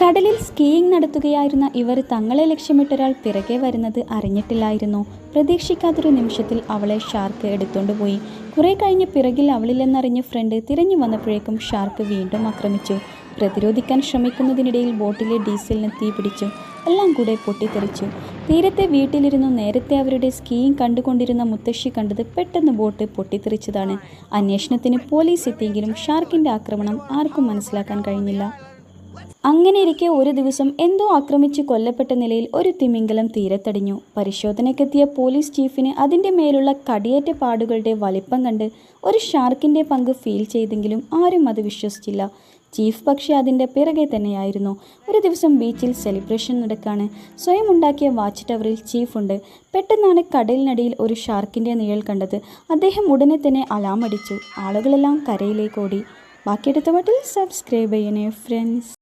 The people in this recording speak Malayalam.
കടലിൽ സ്കീയിങ് നടത്തുകയായിരുന്ന ഇവർ തങ്ങളെ ലക്ഷ്യമിട്ടൊരാൾ പിറകെ വരുന്നത് അറിഞ്ഞിട്ടില്ലായിരുന്നു. പ്രതീക്ഷിക്കാത്തൊരു നിമിഷത്തിൽ അവളെ ഷാർക്ക് എടുത്തുകൊണ്ടുപോയി കുറെ കഴിഞ്ഞ് പിറകിൽ അവളില്ലെന്നറിഞ്ഞ് ഫ്രണ്ട് തിരഞ്ഞു വന്നപ്പോഴേക്കും ഷാർക്ക് വീണ്ടും ആക്രമിച്ചു. പ്രതിരോധിക്കാൻ ശ്രമിക്കുന്നതിനിടയിൽ ബോട്ടിലെ ഡീസലിന് തീ പിടിച്ചു. എല്ലാം കൂടെ പൊട്ടിത്തെറിച്ചു. തീരത്തെ വീട്ടിലിരുന്നു നേരത്തെ അവരുടെ സ്കീയിങ് കണ്ടുകൊണ്ടിരുന്ന മുത്തശ്ശി കണ്ടത് പെട്ടെന്ന് ബോട്ട് പൊട്ടിത്തെറിച്ചതാണ്. അന്വേഷണത്തിന് പോലീസ് എത്തിയെങ്കിലും ഷാർക്കിന്റെ ആക്രമണം ആർക്കും മനസ്സിലാക്കാൻ കഴിഞ്ഞില്ല. അങ്ങനെയിരിക്കെ ഒരു ദിവസം എന്തോ ആക്രമിച്ച് കൊല്ലപ്പെട്ട നിലയിൽ ഒരു തിമിംഗലം തീരത്തടിഞ്ഞു. പരിശോധനയ്ക്കെത്തിയ പോലീസ് ചീഫിന് അതിന്റെ മേലുള്ള കടിയേറ്റ പാടുകളുടെ വലിപ്പം കണ്ട് ഒരു ഷാർക്കിന്റെ പങ്ക് ഫീൽ ചെയ്തെങ്കിലും ആരും അത് വിശ്വസിച്ചില്ല. ചീഫ് പക്ഷേ അതിന്റെ പിറകെ തന്നെയായിരുന്നു. ഒരു ദിവസം ബീച്ചിൽ സെലിബ്രേഷൻ നടക്കാണ്. സ്വയം ഉണ്ടാക്കിയ വാച്ച് ടവറിൽ ചീഫ് ഉണ്ട്. പെട്ടെന്നാണ് കടലിനടിയിൽ ഒരു ഷാർക്കിന്റെ നിഴൽ കണ്ടത്. അദ്ദേഹം ഉടനെ തന്നെ അലാം അടിച്ചു ആളുകളെല്ലാം കരയിലേക്ക് ഓടി. ബാക്കിയെടുത്ത വട്ടിൽ സബ്സ്ക്രൈബ് ചെയ്യണേ ഫ്രണ്ട്സ്